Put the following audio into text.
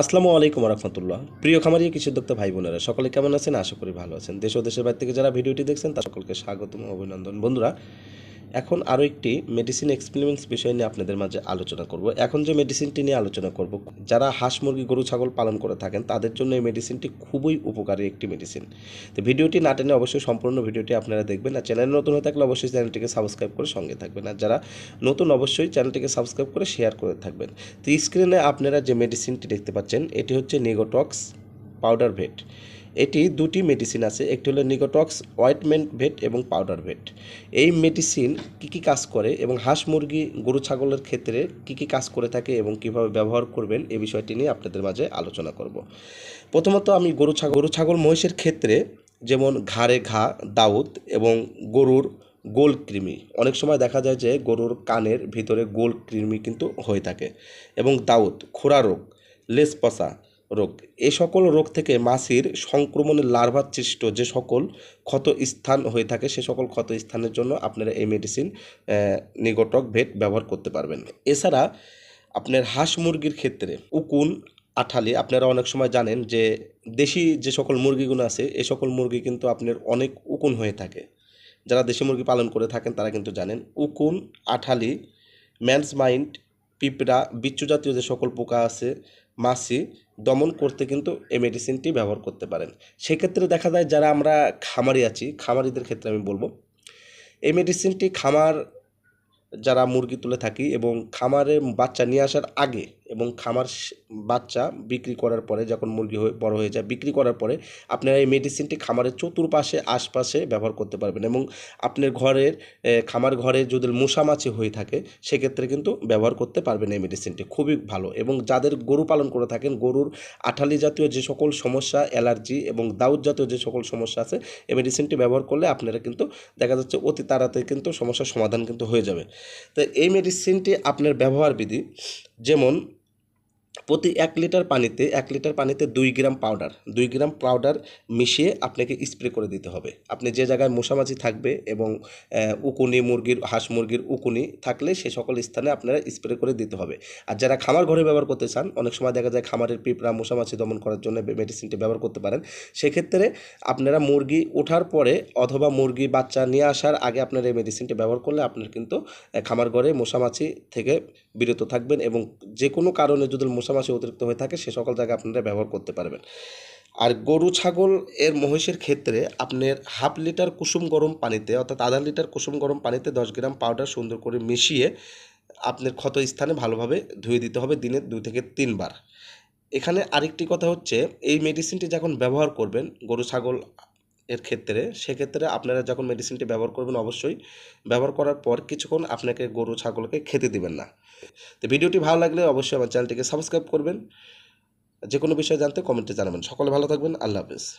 আসসালামু আলাইকুম রহমতুল্লাহ। প্রিয় খামারি কৃষি উদ্যোক্তা ভাই বোনেরা সকলে কেমন আছেন? আশা করি ভালো আছেন। দেশ ও দেশের বাইরে থেকে যারা ভিডিওটি দেখছেন তার সকলকে স্বাগতম, অভিনন্দন। বন্ধুরা এখন আরও একটি মেডিসিন এক্সপেরিমেন্টস বিষয় নিয়ে আপনাদের মাঝে আলোচনা করব। এখন যে মেডিসিনটি নিয়ে আলোচনা করব, যারা হাঁস মুরগি, গরু, ছাগল পালন করে থাকেন, তাদের জন্য এই মেডিসিনটি খুবই উপকারী একটি মেডিসিন তো ভিডিওটি না টেনে অবশ্যই সম্পূর্ণ ভিডিওটি আপনারা দেখবেন। আর চ্যানেল নতুন হয়ে থাকলে অবশ্যই চ্যানেলটিকে সাবস্ক্রাইব করে সঙ্গে থাকবেন। আর যারা নতুন, অবশ্যই চ্যানেলটিকে সাবস্ক্রাইব করে শেয়ার করে থাকবেন। তো স্ক্রিনে আপনারা যে মেডিসিনটি দেখতে পাচ্ছেন, এটি হচ্ছে নেগোটক্স পাউডার ভেট এটি দুটি মেডিসিন আছে, একটি হলো নিগোটক্স অয়েটমেন্ট ভেট এবং পাউডার ভেট এই মেডিসিন কী কী কাজ করে এবং হাঁস মুরগি, গরু, ছাগলের ক্ষেত্রে কী কী কাজ করে থাকে এবং কীভাবে ব্যবহার করবেন এই বিষয়টি নিয়ে আপনাদের মাঝে আলোচনা করব। প্রথমত আমি গরু ছাগল গরু, ছাগল, মহিষের ক্ষেত্রে যেমন ঘাড়ে ঘা, দাউদ এবং গরুর গোল কৃমি। অনেক সময় দেখা যায় যে গরুর কানের ভিতরে গোল কৃমি কিন্তু হয়ে থাকে এবং দাউদ খোরা রোগ লেস পচা রোগ। এ সকল রোগ থেকে মাছির সংক্রমণের লার্ভার সৃষ্ট যে সকল ক্ষত স্থান হয়ে থাকে, সে সকল ক্ষত স্থানের জন্য আপনারা এই মেডিসিন নিগটক ভেট ব্যবহার করতে পারবেন। এছাড়া আপনার হাঁস মুরগির ক্ষেত্রে উকুন, আঠালি, আপনারা অনেক সময় জানেন যে দেশি যে সকল মুরগিগুলো আছে, এ সকল মুরগি কিন্তু আপনার অনেক উকুন হয়ে থাকে। যারা দেশি মুরগি পালন করে থাকেন, তারা কিন্তু জানেন উকুন, আঠালি ম্যানস মাইন্ড পিঁপড়া বিচ্ছু জাতীয় যে সকল পোকা আছে মাছি দমন করতে কিন্তু এই মেডিসিনটি ব্যবহার করতে পারেন। সেক্ষেত্রে দেখা যায় যারা আমরা খামারি আছি, খামারিদের ক্ষেত্রে আমি বলব, এই মেডিসিনটি খামার যারা মুরগি তুলে থাকি এবং খামারে বাচ্চা নিয়ে আসার আগে এবং খামার বাচ্চা বিক্রি করার পরে যখন মুরগি হয়ে, বড় হয়ে যায়, বিক্রি করার পরে আপনারা এই মেডিসিনটি খামারের চতুর্পাশে, আশপাশে ব্যবহার করতে পারবেন এবং আপনার ঘরের খামার ঘরে যদি মশামাছি হয়ে থাকে, সেক্ষেত্রে কিন্তু ব্যবহার করতে পারবেন এই মেডিসিনটি খুবই ভালো এবং যাদের গরু পালন করে থাকেন, গরুর আঠালি জাতীয় যে সকল সমস্যা, অ্যালার্জি এবং দাউদ জাতীয় যে সকল সমস্যা আছে, এই মেডিসিনটি ব্যবহার করলে আপনারা কিন্তু দেখা যাচ্ছে অতি তাড়াতাড়ি কিন্তু সমস্যার সমাধান কিন্তু হয়ে যাবে। তো এই মেডিসিনটি আপনার ব্যবহার বিধি যেমন প্রতি এক লিটার পানিতে, এক লিটার পানিতে দুই গ্রাম পাউডার দুই গ্রাম পাউডার মিশিয়ে আপনাকে স্প্রে করে দিতে হবে। আপনি যে জায়গায় মশামাছি থাকবে এবং উকুনি মুরগির, হাঁস মুরগির উকুনি থাকলে সে সকল স্থানে আপনারা স্প্রে করে দিতে হবে। আর যারা খামার ঘরে ব্যবহার করতে চান, অনেক সময় দেখা যায় খামারের পিঁপড়া মশামাছি দমন করার জন্য মেডিসিনটি ব্যবহার করতে পারেন। সেক্ষেত্রে আপনারা মুরগি ওঠার পরে অথবা মুরগি বাচ্চা নিয়ে আসার আগে আপনারা এই মেডিসিনটি ব্যবহার করলে আপনার কিন্তু খামার ঘরে মশামাছি থেকে বিরত থাকবেন এবং যে কোনো কারণে যদি মশামাছি অতিরিক্ত হয়ে থাকে, সে সকল জায়গায় আপনারা ব্যবহার করতে পারবেন। আর গরু, ছাগল এর মহিষের ক্ষেত্রে আপনার হাফ লিটার কুসুম গরম পানিতে, অর্থাৎ আধা লিটার কুসুম গরম পানিতে দশ গ্রাম পাউডার সুন্দর করে মিশিয়ে আপনার ক্ষত স্থানে ভালোভাবে ধুয়ে দিতে হবে দিনে দুই থেকে তিনবার। এখানে আরেকটি কথা হচ্ছে, এই মেডিসিনটি যখন ব্যবহার করবেন, গরু, ছাগল এর ক্ষেত্রে, সেক্ষেত্রে আপনারা যখন মেডিসিনটি ব্যবহার করবেন অবশ্যই, ব্যবহার করার পর কিছুক্ষণ আপনাকে গরু, ছাগলকে খেতে দিবেন না। তো ভিডিওটি ভালো লাগলে অবশ্যই আমার চ্যানেলটিকে সাবস্ক্রাইব করবেন। যে কোনো বিষয়ে জানতে কমেন্টে জানাবেন। সকলে ভালো থাকবেন। আল্লাহ হাফেজ।